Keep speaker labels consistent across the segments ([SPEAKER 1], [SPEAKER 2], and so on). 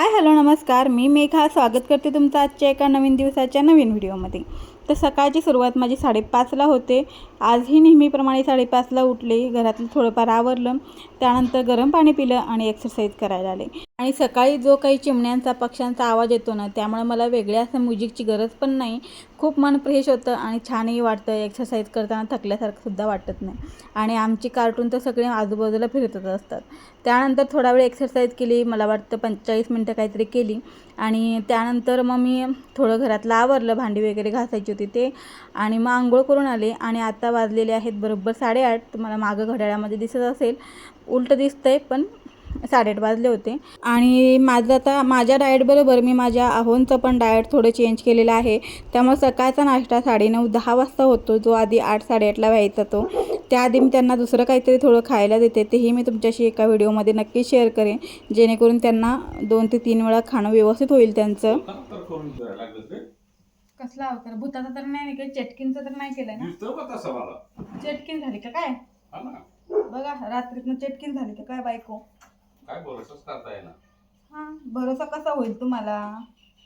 [SPEAKER 1] Hi hello नमस्कार. मी मेघा. स्वागत करते तुमचं आजच्या एका नवीन दिवसाच्या नवीन व्हिडिओमध्ये. तर सकाळची सुरुवात माझी साडेपाचला होते. आजही नेहमीप्रमाणे साडेपाचला उठले. घरातलं थोडंफार आवरलं. त्यानंतर गरम पाणी पिलं आणि एक्सरसाइज करायला आले. आणि सकाळी जो काही चिमण्यांचा पक्ष्यांचा आवाज येतो ना त्यामुळे मला वेगळ्या असं म्युझिकची गरज पण नाही. खूप मन फ्रेश होतं आणि छानही वाटतं. एक्सरसाइज करताना थकल्यासारखं सुद्धा वाटत नाही. आणि आमची कार्टून तर सगळे आजूबाजूला फिरतच असतात. त्यानंतर थोडा वेळ एक्सरसाइज केली. मला वाटतं पंचेचाळीस मिनटं काहीतरी केली. आणि त्यानंतर मग मी थोडं घरातलं आवरलं. भांडी वगैरे घासायची होती ते. आणि मग आंघोळ करून आले. आणि आता वाजलेले आहेत बरोबर साडेआठ. तुम्हाला मागं घड्याळामध्ये दिसत असेल. उलटं दिसतंय पण साडेआठ वाजले होते. आणि माझं आता माझ्या डाएटबरोबर मी माझ्या अहोंचं पण डाएट थोडं चेंज केलेलं आहे. त्यामुळे सकाळचा नाश्ता साडेनऊ दहा वाजता होतो. जो आधी आठ साडेआठला व्हायचा तो. त्याआधी मी त्यांना दुसरं काहीतरी थोडं खायला देते. तेही मी तुमच्याशी एका व्हिडिओमध्ये नक्की शेअर करेन. जेणेकरून त्यांना दोन ते तीन वेळा खाणं व्यवस्थित होईल त्यांचं. कसला अवतार? भूताचा तर नाही काही चटकींचा तर नाही केलं
[SPEAKER 2] मला.
[SPEAKER 1] चटकीन झाली का काय?
[SPEAKER 2] हा ना.
[SPEAKER 1] बघा रात्रीतनं चटकीन झाली का काय बायको?
[SPEAKER 2] काय बोलायचंच करता येणार
[SPEAKER 1] हा भरोसा कसा होईल तुम्हाला?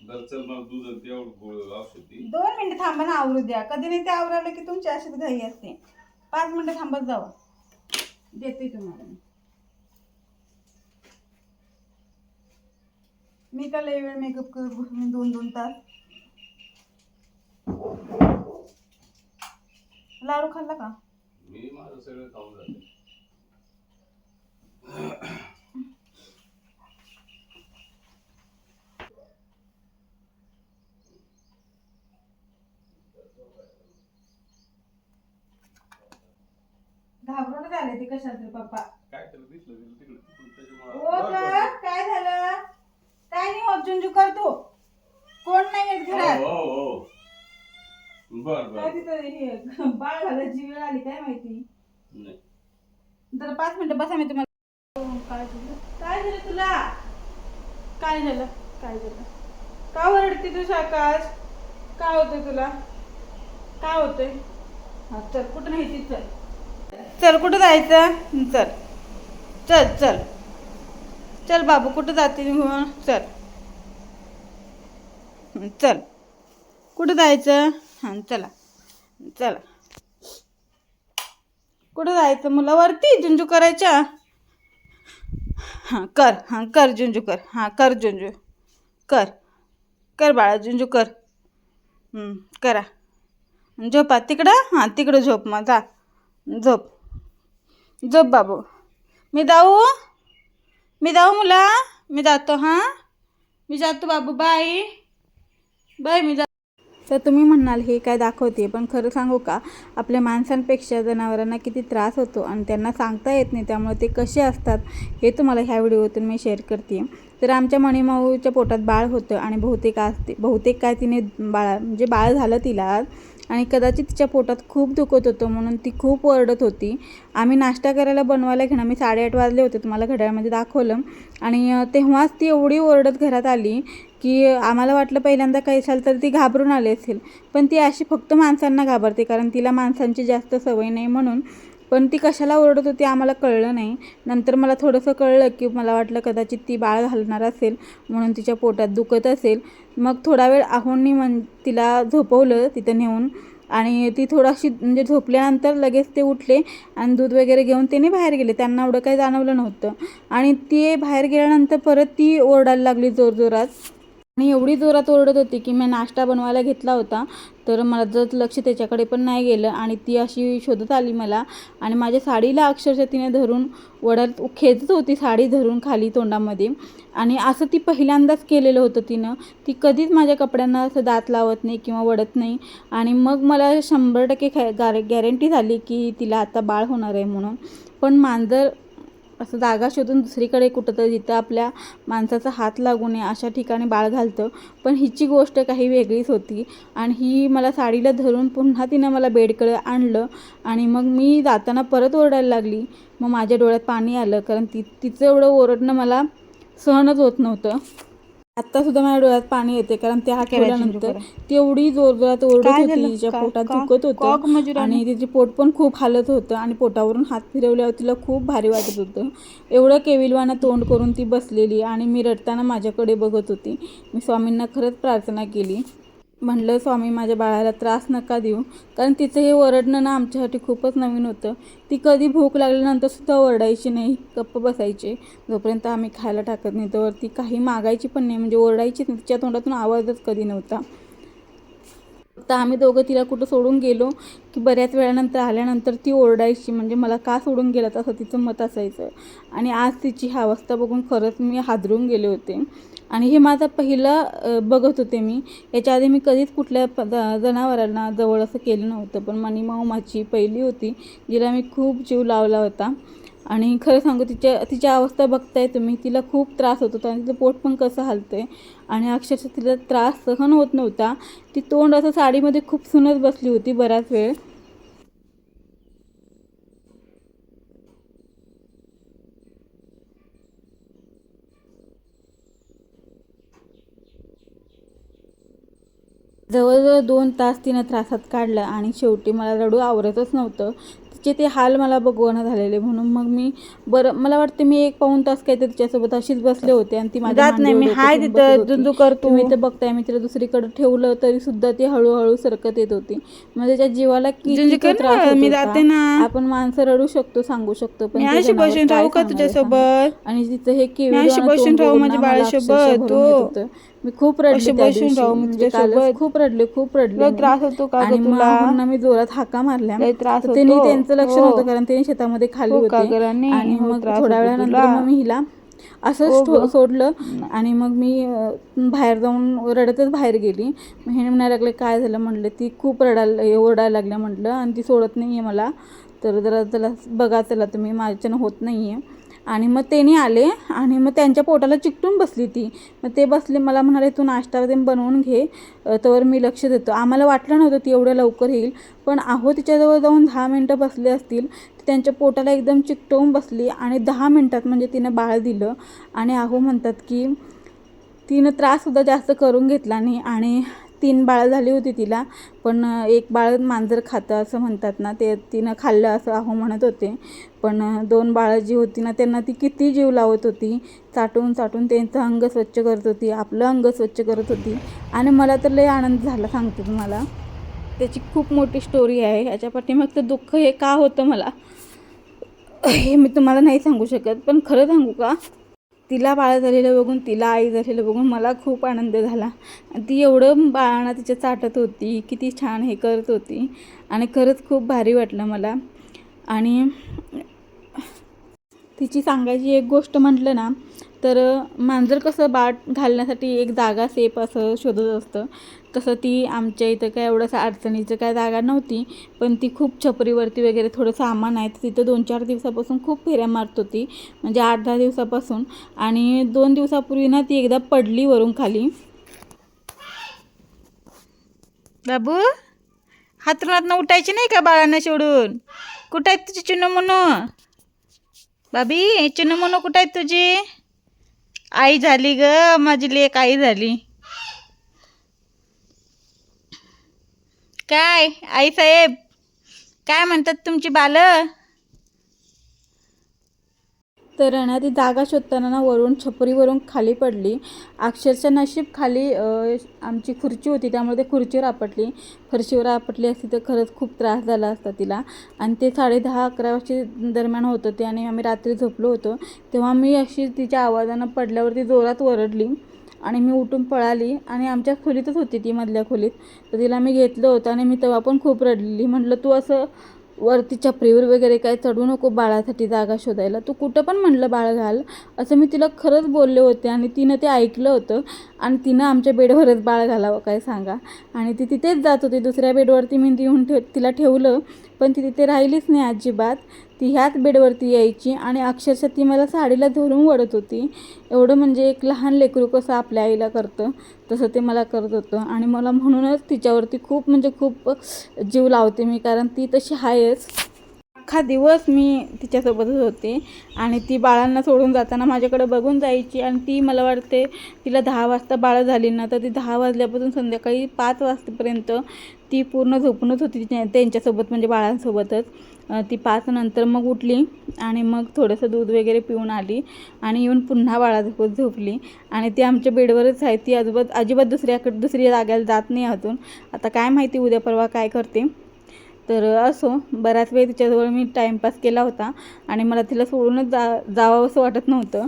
[SPEAKER 2] जर चल मला दूध आणि तेवढं गोळ औषध दी.
[SPEAKER 1] दोन मिनिटं थांबा ना आवरू द्या. कधी नाही ते आवरायला की तुमची अशीच घाई असते. पाच मिनिटं थांबत जावं. देते तुम्हाला मी. मी का लय वेळ मेकअप बसून दोन दोन तास? लाडू खाल्ला का?
[SPEAKER 2] मी माझं सगळं खाऊन जाते.
[SPEAKER 1] घाबरून झाले ते कशाला तरी पप्पा.
[SPEAKER 2] काय त्याला दिसलं दिलं तिकडे तिकडून
[SPEAKER 1] ओ
[SPEAKER 2] त्याच्यामुळे
[SPEAKER 1] तर काय झालं? काय नाही होत जुंजू करतो कोण नाही येत घरात.
[SPEAKER 2] हो हो. हो बर
[SPEAKER 1] काय
[SPEAKER 2] बर.
[SPEAKER 1] तिथं हे बाळ घालायची वेळ आली काय माहिती?
[SPEAKER 2] नाही.
[SPEAKER 1] जरा पाच मिनिटं बसा मी तुम्हाला हो, काय झालं काय झालं तुला? काय झालं? काय झालं? का ओरडते तू साकाश काय होतंय तुला? काय होतंय? हा चल कुठं नाही ती चल कुठं जायचं? चल. चल चल. चल बाबू कुठं जाते म्हणून? चल. चल. कुठं जायचं? हां चला. चला. कुठं जायचं मुलं? वरती झुंजू करायच्या? हां कर. हां कर झुंजू कर. हां कर झुंजू कर. कर बाळा झुंजू कर. करा. झोपा. तिकडं? हां तिकडं झोप मग. जा. झोप. झोप बाबू. मी जाऊ? मी जाऊ मुला? मी जातो हां? मी जातो बाबू बाय बाय मी जा तर तुम्ही म्हणाल हे काय दाखवते पण खरं सांगू का? आपल्या माणसांपेक्षा जनावरांना किती त्रास होतो आणि त्यांना सांगता येत नाही त्यामुळे ते कसे असतात हे तुम्हाला ह्या व्हिडिओतून मी शेअर करते तर आमच्या मणिमाऊच्या पोटात बाळ होतं आणि बहुतेक आज बहुतेक काय तिने बाळा म्हणजे बाळ झालं तिला आणि कदाचित तिच्या पोटात खूप दुखत होतं म्हणून ती खूप ओरडत होती. आम्ही नाश्ता करायला बनवायला घेणं मी साडेआठ वाजले होते तुम्हाला घड्याळमध्ये दाखवलं. आणि तेव्हाच ती एवढी ओरडत घरात आली की आम्हाला वाटलं पहिल्यांदा काही असाल तर ती घाबरून आली असेल. पण ती अशी फक्त माणसांना घाबरते कारण तिला माणसांची जास्त सवय नाही म्हणून पण ती कशाला ओरडत होती आम्हाला कळलं नाही. नंतर मला थोडंसं कळलं की मला वाटलं कदाचित ती बाळ घालणार असेल म्हणून तिच्या पोटात दुखत असेल. मग थोडा वेळ आहोंनी म्हण तिला झोपवलं तिथं नेऊन आणि ती थोडाशी म्हणजे झोपल्यानंतर लगेच ते उठले आणि दूध वगैरे घेऊन त्याने बाहेर गेले. त्यांना एवढं काही जाणवलं नव्हतं. आणि ते बाहेर गेल्यानंतर परत ती ओरडायला लागली जोरजोरात. आणि एवढी जोरात ओरडत होती की मी नाश्ता बनवायला घेतला होता तर माझं लक्ष त्याच्याकडे पण नाही गेलं आणि ती अशी शोधत आली मला आणि माझ्या साडीला अक्षरशः तिने धरून वडत खेचत होती साडी धरून खाली तोंडामध्ये. आणि असं ती पहिल्यांदाच केलेलं होतं तिनं. ती कधीच माझ्या कपड्यांना असं दात लावत नाही किंवा वडत नाही. आणि मग मला शंभर टक्के खॅ गार गॅरंटी झाली की तिला आता बाळ होणार आहे म्हणून. पण मांजर असं जागा शोधून दुसरीकडे कुठंतरी जिथं आपल्या माणसाचा हात लागू नये अशा ठिकाणी बाळ घालतं. पण हिची गोष्ट काही वेगळीच होती. आणि ही मला साडीला धरून पुन्हा तिनं मला बेडकडे आणलं. आणि मग मी जाताना परत ओरडायला लागली. मग माझ्या डोळ्यात पाणी आलं. कारण ती तिचं एवढं ओरडणं मला सहनच होत नव्हतं. आता सुद्धा माझ्या डोळ्यात पाणी येते कारण ते हात
[SPEAKER 3] करायची
[SPEAKER 1] ठेवल्यानंतर
[SPEAKER 3] करा.
[SPEAKER 1] ती एवढी जोरजोरात ओरडत होती? तिच्या पोटात दुखत होतं? आणि तिचे पोट पण खूप हालत होतं आणि पोटावरून हात फिरवल्यावर तिला खूप भारी वाटत होतं एवढं केविलवाना तोंड करून ती बसलेली आणि मी रडताना माझ्याकडे बघत होती मी स्वामींना खरंच प्रार्थना केली म्हणलं स्वामी माझ्या बाळाला त्रास नका देऊ. कारण तिचं हे ओरडणं ना आमच्यासाठी खूपच नवीन होतं. ती कधी भूक लागल्यानंतर सुद्धा ओरडायची नाही गप्प बसायचे. जोपर्यंत आम्ही खायला टाकत नाही तर ती काही मागायची पण नाही. म्हणजे ओरडायची नाही. तिच्या तोंडातून आवाजच कधी नव्हता. तर आम्ही दोघं तिला कुठं सोडून गेलो की बऱ्याच वेळानंतर आल्यानंतर ती ओरडायची. म्हणजे मला का सोडून गेलं असं तिचं मत असायचं. आणि आज तिची ही अवस्था बघून खरंच मी हादरून गेले होते. आणि हे माझा पहिला बघत होते मी. याच्या आधी मी कधीच कुठल्या प जनावरांना जवळ असं केलं नव्हतं. पण मनीमाऊ माझी पहिली होती जिला मी खूप जीव लावला होता. आणि खरं सांगू तिच्या तिची अवस्था बघताय तुम्ही तिला खूप त्रास होत होता आणि तिचं पोट पण कसं हलतंय. आणि अक्षरशः तिला त्रास सहन होत नव्हता. ती तोंड असं साडीमध्ये खूप सुनत बसली होती बराच वेळ. जवळजवळ दोन तास तिनं त्रासात काढलं आणि शेवटी मला रडू आवरतच नव्हतं तिचे ते हाल मला बघवणं झालेले म्हणून मग मी बरं मला वाटतं मी एक पाऊण तास काहीतरी तिच्यासोबत अशीच बसले होते आणि ती माझ्या
[SPEAKER 3] जात नाही, मी हाय तिथं,
[SPEAKER 1] ठेवून बसत
[SPEAKER 3] दुंदू
[SPEAKER 1] होती.
[SPEAKER 3] कर तू.
[SPEAKER 1] तुम्ही तर बघताय मी तिला दुसरीकडे ठेवलं तरी सुद्धा ती हळूहळू सरकत येत होती म्हणजे त्याच्या जीवाला किती त्रास
[SPEAKER 3] मी. जाते ना.
[SPEAKER 1] आपण माणसं रडू शकतो सांगू शकतो पण
[SPEAKER 3] मी अशी बसून राहू का तुझ्यासोबत?
[SPEAKER 1] आणि तिचं हे केवळ
[SPEAKER 3] बसून राहू माझ्या बाळासोबत.
[SPEAKER 1] मी खूप रडले त्या दिवशी. म्हणजे. कालच खूप रडले खूप रडले
[SPEAKER 3] लय
[SPEAKER 1] मी.
[SPEAKER 3] त्रास होतो का ग
[SPEAKER 1] आणि
[SPEAKER 3] तुला?
[SPEAKER 1] पुन्हा मी जोरात हाका मारल्या
[SPEAKER 3] लय त्रास
[SPEAKER 1] तर त्यांनी
[SPEAKER 3] होतो.
[SPEAKER 1] त्यांचं लक्ष
[SPEAKER 3] हो.
[SPEAKER 1] नव्हतं कारण त्यांनी शेतामध्ये खाली
[SPEAKER 3] हो का
[SPEAKER 1] होते? आणि
[SPEAKER 3] हो,
[SPEAKER 1] मग
[SPEAKER 3] त्रास
[SPEAKER 1] थोड्या
[SPEAKER 3] होतो
[SPEAKER 1] वेळानंतर
[SPEAKER 3] तुला?
[SPEAKER 1] मग मी हिला असंच ठो-
[SPEAKER 3] ग.
[SPEAKER 1] सोडलं आणि मग मी अं, बाहेर जाऊन रडतच बाहेर गेली मग हे म्हणायला लागले काय झालं म्हटलं ती खूप रडायला ओरडायला लागल्या म्हटलं आणि ती सोडत नाही आहे मला तर जरा त्याला बघा त्याला तुम्ही माझ्याच्यानं होत नाही आहे आणि मग त्यांनी आले आणि मग त्यांच्या पोटाला चिकटून बसली ती. मग ते बसले मला म्हणाले तू नाश्ता वगैरे बनवून घे तर मी लक्ष देतो. आम्हाला वाटलं नव्हतं ती एवढ्या लवकर येईल पण अहो तिच्याजवळ जाऊन दहा मिनटं बसले असतील त्यांच्या पोटाला एकदम चिकटवून बसली आणि दहा मिनटात म्हणजे तिनं बाळ दिलं. आणि अहो म्हणतात की तिनं त्राससुद्धा जास्त करून घेतला नाही आणि तीन बाळं झाली होती तिला. पण एक बाळ मांजर खातं असं म्हणतात ना ते तिनं खाल्लं असं अहो म्हणत होते. पण दोन बाळं जी होती ना त्यांना ती किती जीव लावत होती. चाटून चाटून त्यांचं अंग स्वच्छ करत होती आपलं अंग स्वच्छ करत होती. आणि मला तर लय आनंद झाला सांगते तुम्हाला. त्याची खूप मोठी स्टोरी आहे. ह्याच्या पाठीमागचं दुःख हे का होतं मला? हे मी तुम्हाला नाही सांगू शकत पण खरं सांगू का? तिला बाळ झालेलं बघून तिला आई झालेलं बघून मला खूप आनंद झाला. आणि ती एवढं बाळांना तिच्या चाटत होती किती छान हे करत होती. आणि खरंच खूप भारी वाटलं मला. आणि तिची सांगायची एक गोष्ट म्हटलं ना तर मांजर कसं बाट घालण्यासाठी एक जागा सेफ असं शोधत असतं. तसं ती आमच्या इथं काय एवढंसं अडचणीचं काय जागा नव्हती पण ती खूप छपरीवरती वगैरे थोडं सामान आहे तर तिथं दोन चार दिवसापासून खूप फेऱ्या मारत होती म्हणजे आठ दहा दिवसापासून. आणि दोन दिवसापूर्वी ना ती एकदा पडली वरून खाली.
[SPEAKER 3] बाबू हातरुणात उठायची नाही का बाळांना सोडून? कुठं आहेत तुझी चुनू मुनू बाबी चुनू मुनू कुठं आहेत तुझी? आई झाली ग माझी लेक आई झाली. काय? आई साहेब काय म्हणतात तुमची बाल?
[SPEAKER 1] तर ना ती जागा शोधताना ना वरून छपरीवरून खाली पडली. अक्षरशः नशीब खाली आमची खुर्ची होती त्यामुळे ते खुर्चीवर आपटली. फरशीवर आपटली असती तर खरंच खूप त्रास झाला असता तिला. आणि ते साडे दहा अकरा वाजे दरम्यान होतं ते आणि आम्ही रात्री झोपलो होतो. तेव्हा मी अशी तिच्या आवाजानं पडल्यावरती जोरात वरडली आणि मी उठून पळाली आणि आमच्या खोलीतच होती ती मधल्या खोलीत. तर तिला मी घेतलं होतं आणि मी तेव्हा पण खूप रडलेली. म्हटलं तू असं वरती छपरीवर वगैरे काय चढू नको बाळासाठी जागा शोधायला. तू कुठं पण म्हणलं बाळ घाल. असं मी तिला खरंच बोलले होते आणि तिनं ते ऐकलं होतं. आणि तिनं आमच्या बेडवरच बाळ घालावं काय सांगा. आणि ती तिथेच जात होती. दुसऱ्या बेडवरती मी येऊन ठेव तिला ठेवलं. पण ती तिथे राहिलीच नाही अजिबात. ती ह्याच बेडवरती यायची आणि अक्षरशः ती मला साडीला धरून वडत होती. एवढं म्हणजे एक लहान लेकरू कसं आपल्या आईला करतं? तसं ते मला करत होतं. आणि मला म्हणूनच तिच्यावरती खूप म्हणजे खूप जीव लावते मी कारण ती तशी आहेच. अख्खा दिवस मी तिच्यासोबतच होते आणि ती बाळांना सोडून जाताना माझ्याकडे बघून जायची आणि ती मला वाटते तिला दहा वाजता बाळं झाली ना तर ती दहा वाजल्यापासून संध्याकाळी पाच वाजतेपर्यंत ती पूर्ण झोपूनच होती त्यांच्यासोबत म्हणजे बाळांसोबतच. ती पाच नंतर मग उठली आणि मग थोडंसं दूध वगैरे पिऊन आली आणि येऊन पुन्हा बाळासोबत झोपली. आणि ती आमच्या बेडवरच आहे. ती अजिबात अजिबात दुसऱ्याकडे दुसऱ्या जाग्याला जात नाही अजून. आता काय माहिती उद्या परवा काय करते. तर असो बराच वेळ तिच्याजवळ मी टाईमपास केला होता आणि मला तिला सोडूनच जा जावं असं वाटत नव्हतं.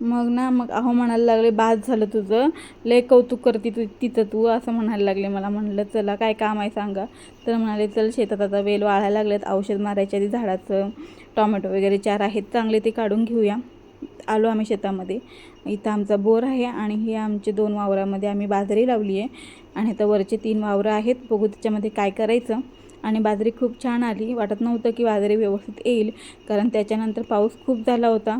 [SPEAKER 1] मग ना मग अहो म्हणायला लागले बाद झालं तुझं. लय कौतुक करते तू तिचं तू असं म्हणायला लागले मला. म्हणलं चला काय काम आहे सांगा. तर म्हणाले चल शेतात आता वेल वाळायला लागलेत. औषध मारायच्या आधी झाडाचं टॉमॅटो वगैरे चार आहेत. चांगले ते काढून घेऊया. आलो आम्ही शेतामध्ये. इथं आमचा बोर आहे आणि हे आमचे दोन वावरामध्ये आम्ही बाजरी लावली आहे. आणि आता वरचे तीन वावरं आहेत. बघू त्याच्यामध्ये काय करायचं. आणि बाजरी खूप छान आली. वाटत नव्हतं की बाजरी व्यवस्थित येईल. कारण त्याच्यानंतर पाऊस खूप झाला होता.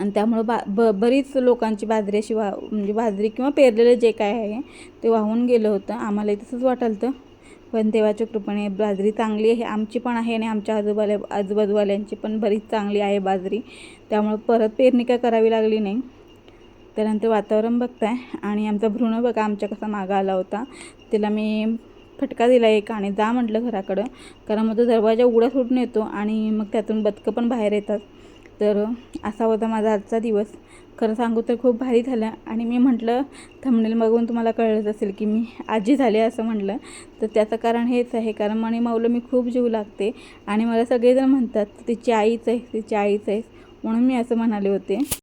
[SPEAKER 1] आणि त्यामुळं बा ब बरीच लोकांची बाजरी अशी वा म्हणजे बाजरी किंवा पेरलेलं जे काय आहे ते वाहून गेलं होतं. आम्हालाही तसंच वाटलं होतं पण देवाच्या कृपेने बाजरी चांगली आहे. आमची पण आहे आणि आमच्या आजूबाल्या आजूबाजूवाल्यांची पण बरीच चांगली आहे बाजरी. त्यामुळं परत पेरणी काय करावी लागली नाही. त्यानंतर वातावरण बघताय. आणि आमचा भ्रूण बघा आमच्या कसा मागा आला होता. तिला मी फटका दिला एक आणि जा म्हटलं घराकडं. कारण मग तो दरवाजा उघडा सोडून येतो आणि मग त्यातून बदकं पण बाहेर येतात. तर असा होता माझा आजचा दिवस. खरं सांगू तर खूप भारी झालं आणि मी म्हटलं थंबनेल बघून तुम्हाला कळलंच असेल की मी आजी झाले असं म्हटलं. तर त्याचं कारण हेच आहे कारण मणी माऊलं मी खूप जीव लागते आणि मला सगळेजण म्हणतात तिची आईच आहे तिची आईच आहे. म्हणून मी असं म्हणाले होते.